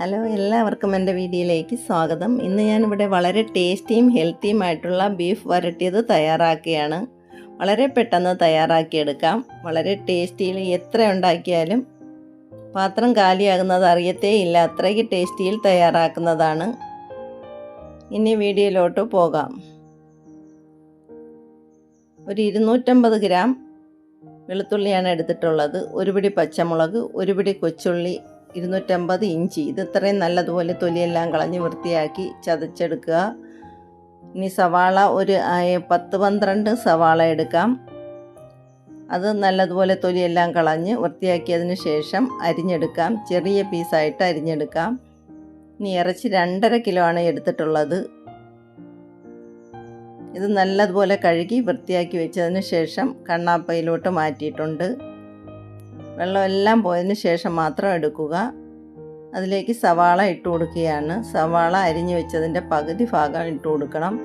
Hello എല്ലാവർക്കും എന്റെ വീഡിയോയിലേക്ക് സ്വാഗതം. ഇന്ന് ഞാനിവിടെ വളരെ ടേസ്റ്റിയും ഹെൽത്തിയും ആയിട്ടുള്ള ബീഫ് വരട്ടിയത് തയ്യാറാക്കുകയാണ് വളരെ പെട്ടെന്ന് തയ്യാറാക്കിയെടുക്കാം. വളരെ ടേസ്റ്റിയിൽ എത്ര ഉണ്ടാക്കിയാലും പാത്രം കാലിയാകുന്നത് അറിയത്തേ ഇല്ല. അത്രയ്ക്ക് ടേസ്റ്റിയിൽ തയ്യാറാക്കുന്നതാണ്. ഇനി വീഡിയോയിലോട്ട് പോകാം. ഒരു ഇരുന്നൂറ്റമ്പത് ഗ്രാം വെളുത്തുള്ളിയാണ് എടുത്തിട്ടുള്ളത്. ഒരു പിടി പച്ചമുളക് ഒരു പിടി കൊച്ചുള്ളി ഇരുന്നൂറ്റമ്പത് ഇഞ്ചി. ഇത് ഇത്രയും നല്ലതുപോലെ തൊലിയെല്ലാം കളഞ്ഞ് വൃത്തിയാക്കി ചതച്ചെടുക്കുക. ഇനി സവാള ഒരു പത്ത് പന്ത്രണ്ട് സവാള എടുക്കാം. അത് നല്ലതുപോലെ തൊലിയെല്ലാം കളഞ്ഞ് വൃത്തിയാക്കിയതിന് ശേഷം അരിഞ്ഞെടുക്കാം. ചെറിയ പീസായിട്ട് അരിഞ്ഞെടുക്കാം. ഇനി ഇറച്ചി രണ്ടര കിലോ ആണ് എടുത്തിട്ടുള്ളത്. ഇത് നല്ലതുപോലെ കഴുകി വൃത്തിയാക്കി വെച്ചതിന് ശേഷം കണ്ണാപ്പയിലോട്ട് മാറ്റിയിട്ടുണ്ട്. വെള്ളമെല്ലാം പോയതിന് ശേഷം മാത്രം എടുക്കുക. അതിലേക്ക് സവാള ഇട്ട് കൊടുക്കുകയാണ്. സവാള അരിഞ്ഞു വെച്ചതിന്റെ പകുതി ഭാഗം ഇട്ട് കൊടുക്കണം.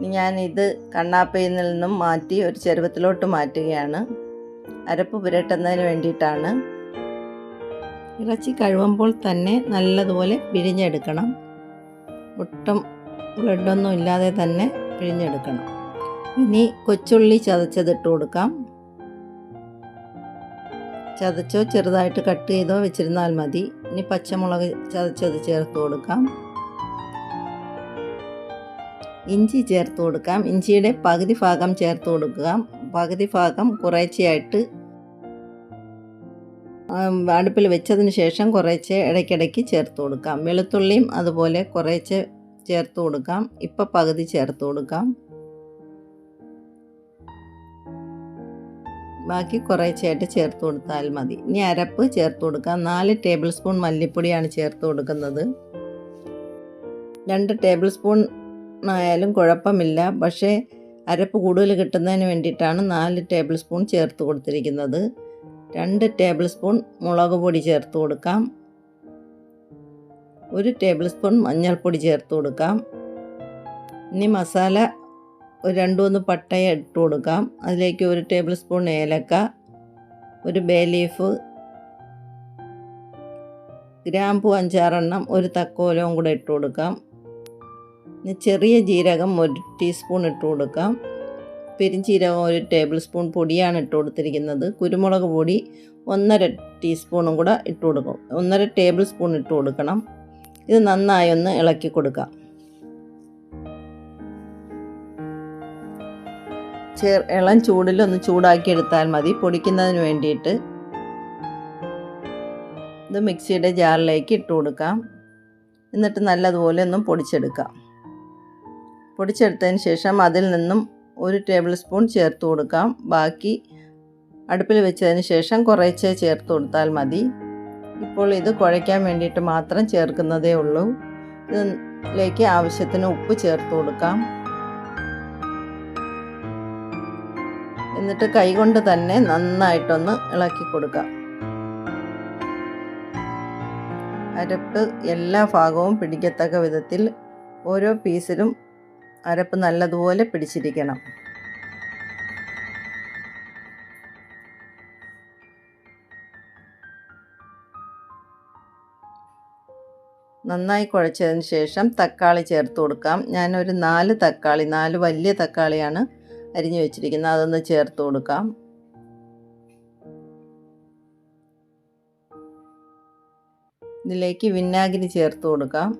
ഞാനിത് കണ്ണാപ്പയിൽ നിന്നും മാറ്റി ഒരു ചെരുവത്തിലോട്ട് മാറ്റുകയാണ്. അരപ്പ് പുരട്ടുന്നതിന് വേണ്ടിയിട്ടാണ്. ഇറച്ചി കഴുകുമ്പോൾ തന്നെ നല്ലതുപോലെ പിഴിഞ്ഞെടുക്കണം. ഒട്ടും ബ്ലഡൊന്നും ഇല്ലാതെ തന്നെ പിഴിഞ്ഞെടുക്കണം. ഇനി കൊച്ചുള്ളി ചതച്ചതിട്ട് കൊടുക്കാം. ചതച്ചോ ചെറുതായിട്ട് കട്ട് ചെയ്തോ വെച്ചിരുന്നാൽ മതി. ഇനി പച്ചമുളക് ചതച്ചത് ചേർത്ത് കൊടുക്കാം. ഇഞ്ചി ചേർത്ത് കൊടുക്കാം. ഇഞ്ചിയുടെ പകുതി ഭാഗം ചേർത്ത് കൊടുക്കുക പകുതി ഭാഗം കുറേശ്ശെയായിട്ട് അടുപ്പിൽ വെച്ചതിന് ശേഷം കുറേശ്ശെ ഇടയ്ക്കിടയ്ക്ക് ചേർത്ത് കൊടുക്കാം. വെളുത്തുള്ളിയും അതുപോലെ കുറേശ്ശെ ചേർത്ത് കൊടുക്കാം. ഇപ്പം പകുതി ചേർത്ത് കൊടുക്കാം. ബാക്കി കുറേശ്ശെയായിട്ട് ചേർത്ത് കൊടുത്താൽ മതി. ഇനി അരപ്പ് ചേർത്ത് കൊടുക്കാം. നാല് ടേബിൾ സ്പൂൺ മല്ലിപ്പൊടിയാണ് ചേർത്ത് കൊടുക്കുന്നത്. രണ്ട് ടേബിൾ സ്പൂൺ ആയാലും കുഴപ്പമില്ല. പക്ഷേ അരപ്പ് കൂടുതൽ കിട്ടുന്നതിന് വേണ്ടിയിട്ടാണ് നാല് ടേബിൾ സ്പൂൺ ചേർത്ത് കൊടുത്തിരിക്കുന്നത്. രണ്ട് ടേബിൾ സ്പൂൺ മുളക് പൊടി ചേർത്ത് കൊടുക്കാം. ഒരു ടേബിൾ സ്പൂൺ മഞ്ഞൾപ്പൊടി ചേർത്ത് കൊടുക്കാം. ഇനി മസാല ഒരു രണ്ട് മൂന്ന് പട്ടയ ഇട്ട് കൊടുക്കാം. അതിലേക്ക് ഒരു ടേബിൾ സ്പൂൺ ഏലക്ക ഒരു ബേ ലീഫ് ഗ്രാമ്പു അഞ്ചാറെണ്ണം ഒരു തക്കോലവും കൂടെ ഇട്ട് കൊടുക്കാം. ഇനി ചെറിയ ജീരകം ഒരു ടീസ്പൂൺ ഇട്ട് കൊടുക്കാം. പെരിഞ്ചീരകം ഒരു ടേബിൾ സ്പൂൺ പൊടിയാണ് ഇട്ട് കൊടുത്തിരിക്കുന്നത്. കുരുമുളക് പൊടി ഒന്നര ടീസ്പൂണും കൂടെ ഇട്ട് കൊടുക്കും. ഒന്നര ടേബിൾ സ്പൂൺ ഇട്ട് കൊടുക്കണം. ഇത് നന്നായി ഒന്ന് ഇളക്കി കൊടുക്കാം. ചേർ ഇളം ചൂടിലൊന്ന് ചൂടാക്കി എടുത്താൽ മതി. പൊടിക്കുന്നതിന് വേണ്ടിയിട്ട് ഇത് മിക്സിയുടെ ജാറിലേക്ക് ഇട്ട് കൊടുക്കാം. എന്നിട്ട് നല്ലതുപോലെ ഒന്നും പൊടിച്ചെടുക്കാം. പൊടിച്ചെടുത്തതിന് ശേഷം അതിൽ നിന്നും ഒരു ടേബിൾ സ്പൂൺ ചേർത്ത് കൊടുക്കാം. ബാക്കി അടുപ്പിൽ വെച്ചതിന് ശേഷം കുറേശ്ശെ ചേർത്ത് കൊടുത്താൽ മതി. ഇപ്പോൾ ഇത് കുഴയ്ക്കാൻ വേണ്ടിയിട്ട് മാത്രം ചേർക്കുന്നതേ ഉള്ളൂ. ഇതിലേക്ക് ആവശ്യത്തിന് ഉപ്പ് ചേർത്ത് കൊടുക്കാം. എന്നിട്ട് കൈകൊണ്ട് തന്നെ നന്നായിട്ടൊന്ന് ഇളക്കി കൊടുക്കാം. അരപ്പ് എല്ലാ ഭാഗവും പിടിക്കത്തക്ക വിധത്തിൽ ഓരോ പീസിലും അരപ്പ് നല്ലതുപോലെ പിടിച്ചിരിക്കണം. നന്നായി കുഴച്ചതിന് ശേഷം തക്കാളി ചേർത്ത് കൊടുക്കാം. ഞാനൊരു നാല് തക്കാളി നാല് വലിയ തക്കാളിയാണ് അരിഞ്ഞു വെച്ചിരിക്കുന്ന. അതൊന്ന് ചേർത്ത് കൊടുക്കാം. ഇതിലേക്ക് വിനാഗിരി ചേർത്ത് കൊടുക്കാം.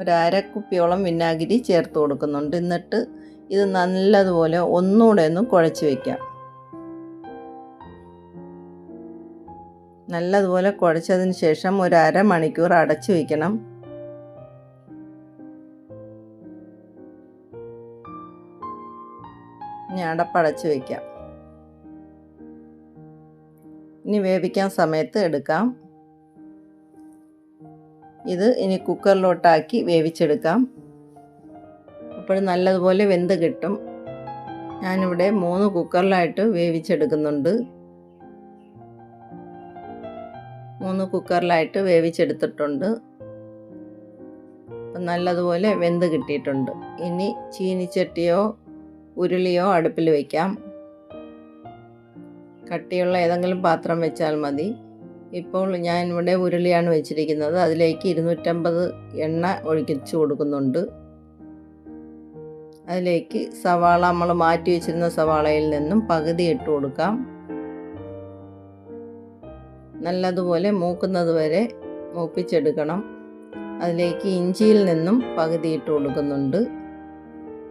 ഒരു അരക്കുപ്പിയോളം വിനാഗിരി ചേർത്ത് കൊടുക്കുന്നുണ്ട്. എന്നിട്ട് ഇത് നല്ലതുപോലെ ഒന്നുകൂടെ ഒന്ന് കുഴച്ച് വയ്ക്കാം നല്ലതുപോലെ കുഴച്ചതിന് ശേഷം ഒരു അരമണിക്കൂർ അടച്ചു വയ്ക്കണം ഇനി അടപ്പടച്ച് വയ്ക്കാം ഇനി വേവിക്കാൻ സമയത്ത് എടുക്കാം. ഇത് ഇനി കുക്കറിലോട്ടാക്കി വേവിച്ചെടുക്കാം. അപ്പോൾ നല്ലതുപോലെ വെന്ത് കിട്ടും. ഞാനിവിടെ മൂന്ന് കുക്കറിലായിട്ട് വേവിച്ചെടുക്കുന്നുണ്ട്. മൂന്ന് കുക്കറിലായിട്ട് വേവിച്ചെടുത്തിട്ടുണ്ട്. നല്ലതുപോലെ വെന്ത് കിട്ടിയിട്ടുണ്ട്. ഇനി ചീനിച്ചട്ടിയോ ഉരുളിയോ അടുപ്പിൽ വയ്ക്കാം കട്ടിയുള്ള ഏതെങ്കിലും പാത്രം വെച്ചാൽ മതി. ഇപ്പോൾ ഞാൻ ഇവിടെ ഉരുളിയാണ് വെച്ചിരിക്കുന്നത്. അതിലേക്ക് ഇരുന്നൂറ്റമ്പത് എണ്ണ ഒഴിച്ചു കൊടുക്കുന്നുണ്ട്. അതിലേക്ക് സവാള നമ്മൾ മാറ്റി വെച്ചിരുന്ന സവാളയിൽ നിന്നും പകുതി ഇട്ട് കൊടുക്കാം. നല്ലതുപോലെ മൂക്കുന്നത് വരെ മൂപ്പിച്ചെടുക്കണം. അതിലേക്ക് ഇഞ്ചിയിൽ നിന്നും പകുതി ഇട്ട് കൊടുക്കുന്നുണ്ട്.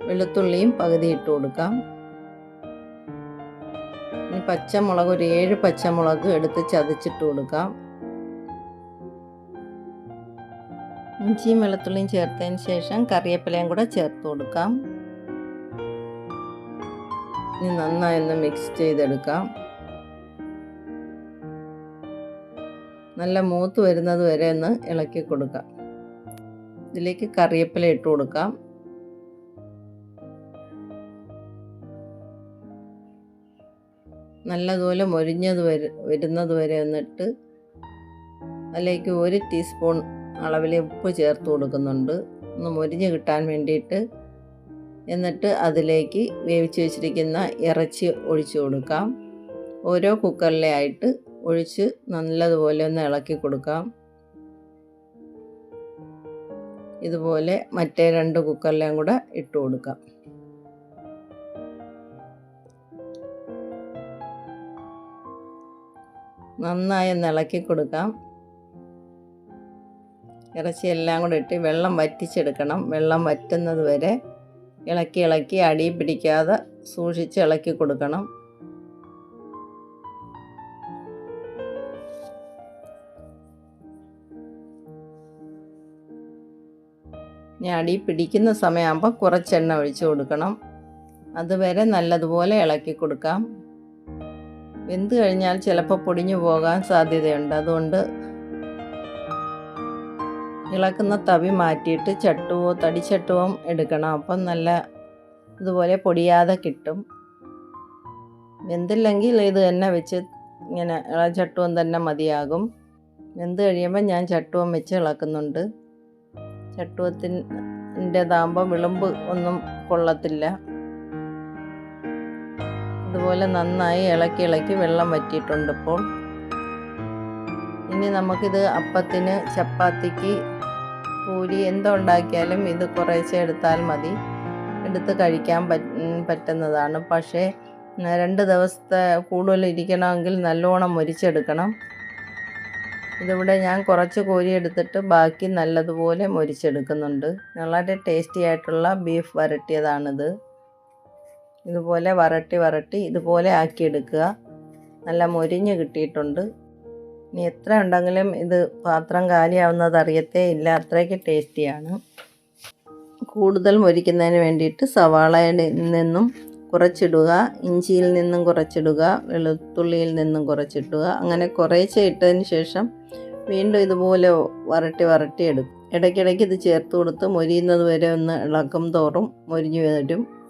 വെളുത്തുള്ളിയും പകുതി ഇട്ട് കൊടുക്കാം. ഇനി പച്ചമുളക് ഒരു ഏഴ് പച്ചമുളക് എടുത്ത് ചതച്ചിട്ട് കൊടുക്കാം. ഇഞ്ചിയും വെളുത്തുള്ളിയും ചേർത്തതിന് ശേഷം കറിവേപ്പിലയും കൂടെ ചേർത്ത് കൊടുക്കാം. ഇനി നന്നായി ഒന്ന് മിക്സ് ചെയ്തെടുക്കാം. നല്ല മൂത്ത് വരുന്നത് വരെ ഒന്ന് ഇളക്കി കൊടുക്കാം. ഇതിലേക്ക് കറിവേപ്പില ഇട്ട് കൊടുക്കാം. നല്ലതുപോലെ മൊരിഞ്ഞത് വരെ വരുന്നത് വരെ എന്നിട്ട് അതിലേക്ക് ഒരു ടീസ്പൂൺ അളവിൽ ഉപ്പ് ചേർത്ത് കൊടുക്കുന്നുണ്ട്. ഒന്ന് മൊരിഞ്ഞ് കിട്ടാൻ വേണ്ടിയിട്ട് എന്നിട്ട് അതിലേക്ക് വേവിച്ച് വെച്ചിരിക്കുന്ന ഇറച്ചി ഒഴിച്ചു കൊടുക്കാം. ഓരോ കുക്കറിലെ ആയിട്ട് ഒഴിച്ച് നല്ലതുപോലെ ഒന്ന് ഇളക്കി കൊടുക്കാം. ഇതുപോലെ മറ്റേ രണ്ട് കുക്കറിലെയും കൂടെ ഇട്ട് കൊടുക്കാം. നന്നായി ഇളക്കി കൊടുക്കാം. ഇറച്ചി എല്ലാം കൂടെ ഇട്ട് വെള്ളം വറ്റിച്ചെടുക്കണം. വെള്ളം വറ്റുന്നത് വരെ ഇളക്കി ഇളക്കി അടി പിടിക്കാതെ സൂക്ഷിച്ച് ഇളക്കി കൊടുക്കണം. ഇനി അടി പിടിക്കുന്ന സമയമാകുമ്പോൾ കുറച്ചെണ്ണ ഒഴിച്ച് കൊടുക്കണം. അതുവരെ നല്ലതുപോലെ ഇളക്കി കൊടുക്കാം. വെന്ത് കഴിഞ്ഞാൽ ചിലപ്പോൾ പൊടിഞ്ഞു പോകാൻ സാധ്യതയുണ്ട്. അതുകൊണ്ട് ഇളക്കുന്ന തവി മാറ്റിയിട്ട് ചട്ടുവോ തടിച്ചട്ടുവോ എടുക്കണം. അപ്പം നല്ല ഇതുപോലെ പൊടിയാതെ കിട്ടും. വെന്തില്ലെങ്കിൽ ഇത് തന്നെ വെച്ച് ഇങ്ങനെ ചട്ടുവം തന്നെ മതിയാകും. വെന്ത് കഴിയുമ്പോൾ ഞാൻ ചട്ടുവം വെച്ച് ഇളക്കുന്നുണ്ട്. ചട്ടുവത്തിന്റെതാകുമ്പോൾ വിളമ്പ് ഒന്നും കൊള്ളത്തില്ല. ഇതുപോലെ നന്നായി ഇളക്കി ഇളക്കി വെള്ളം വറ്റിയിട്ടുണ്ട് ഇപ്പോൾ. ഇനി നമുക്കിത് അപ്പത്തിന് ചപ്പാത്തിക്ക് പൂരി എന്തുണ്ടാക്കിയാലും ഇത് കുറേശ്ശെ എടുത്താൽ മതി. എടുത്ത് കഴിക്കാൻ പറ്റുന്നതാണ്. പക്ഷേ രണ്ട് ദിവസത്തെ കൂടുതൽ ഇരിക്കണമെങ്കിൽ നല്ലോണം മുരിച്ചെടുക്കണം. ഇതിവിടെ ഞാൻ കുറച്ച് കോരി എടുത്തിട്ട് ബാക്കി നല്ലതുപോലെ മുരിച്ചെടുക്കുന്നുണ്ട്. വളരെ ടേസ്റ്റി ആയിട്ടുള്ള ബീഫ് വരട്ടിയതാണിത്. ഇതുപോലെ വരട്ടി വരട്ടി ഇതുപോലെ ആക്കിയെടുക്കുക. നല്ല മൊരിഞ്ഞ് കിട്ടിയിട്ടുണ്ട്. ഇനി എത്ര ഉണ്ടെങ്കിലും ഇത് പാത്രം കാലിയാവുന്നത് അറിയത്തേ ഇല്ല. അത്രയ്ക്ക് ടേസ്റ്റിയാണ്. കൂടുതൽ മൊരിക്കുന്നതിന് വേണ്ടിയിട്ട് സവാളയുടെ നിന്നും കുറച്ചിടുക. ഇഞ്ചിയിൽ നിന്നും കുറച്ചിടുക. വെളുത്തുള്ളിയിൽ നിന്നും കുറച്ചിടുക. അങ്ങനെ കുറേശ്ശെ ഇട്ടതിന് ശേഷം വീണ്ടും ഇതുപോലെ വരട്ടി വരട്ടി എടുക്കും. ഇടയ്ക്കിടയ്ക്ക് ഇത് ചേർത്ത് കൊടുത്ത് മൊരിയുന്നത് വരെ ഒന്ന് ഇളക്കും തോറും മൊരിഞ്ഞു വരും.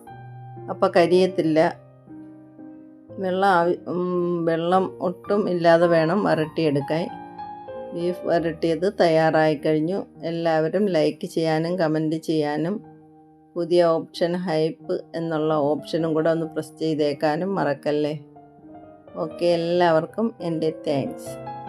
അപ്പോൾ കരിയത്തില്ല. വെള്ളം ആവി വെള്ളം ഒട്ടും ഇല്ലാതെ വേണം വരട്ടിയെടുക്കാൻ. ബീഫ് വരട്ടിയത് തയ്യാറായി കഴിഞ്ഞു. എല്ലാവരും ലൈക്ക് ചെയ്യാനും കമന്റ് ചെയ്യാനും പുതിയ ഓപ്ഷൻ ഹൈപ്പ് എന്നുള്ള ഓപ്ഷനും കൂടെ ഒന്ന് പ്രസ് ചെയ്തേക്കാനും മറക്കല്ലേ. ഓക്കെ എല്ലാവർക്കും എന്റെ താങ്ക്സ്.